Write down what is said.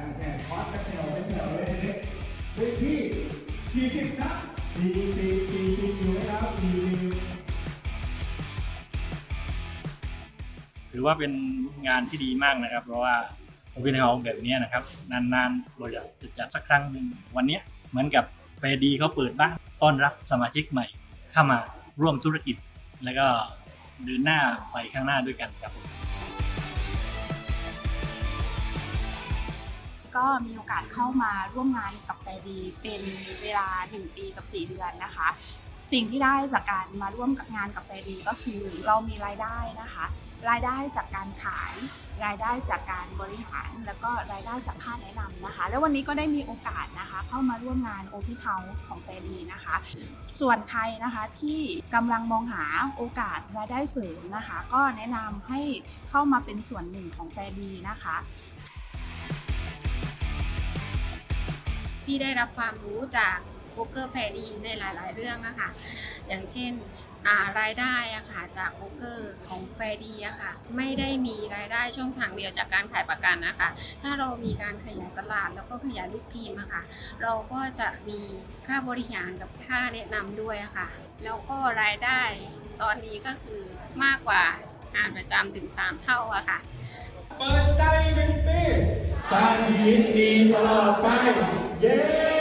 การแข่งคอร์สแถวแถวเลยเล็กเวที40ครับ40 40อยู่ไหมครับ40ถือว่าเป็นงานที่ดีมากนะครับ เพราะว่าโอเ n นเฮาแบบนี้นะครับ นานๆเราจะจัดสักครั้งหนึ่งวันนี้เหมือนกับเฟดีเขาเปิดบ้านต้อนรับสมาชิกใหม่ เข้ามาร่วมธุรกิจ แล้วก็เดินหน้าไปข้างหน้าด้วยกันครับผม ก็มีโอกาสเข้ามาร่วมงานกับแฟดีเป็นเวลา 1 ปีกับ 4 เดือนนะคะ สิ่งที่ได้จากการมาร่วมกับงานกับแฟดีก็คือเรามีรายได้นะคะ รายได้จากการขาย รายได้จากการบริหาร แล้วก็รายได้จากค่าแนะนำนะคะ แล้ววันนี้ก็ได้มีโอกาสนะคะ เข้ามาร่วมงานโอพิเทาของแฟดีนะคะ ส่วนใครนะคะที่กำลังมองหาโอกาสรายได้เสริมนะคะ ก็แนะนำให้เข้ามาเป็นส่วนหนึ่งของแฟดีนะคะ พี่ได้รับความรู้จากโบรกเกอร์แฟร์ดีในหลาย ๆ เรื่องอะค่ะ อย่างเช่นอ่ารายได้อะค่ะจากโบรกเกอร์ของแฟร์ดีอะค่ะไม่ได้มีรายได้ช่องทางเดียวจากการขายประกันนะคะ ถ้าเรามีการขยายตลาดแล้วก็ขยายลูกทีมอะค่ะ เราก็จะมีค่าบริหารกับค่าแนะนำด้วยอะค่ะ แล้วก็รายได้ตอนนี้ก็คือมากกว่างานประจำถึง 3 เท่าอะค่ะ เปิดใจหนึ่งปีสร้างชีวิตดีตลอดไป เย้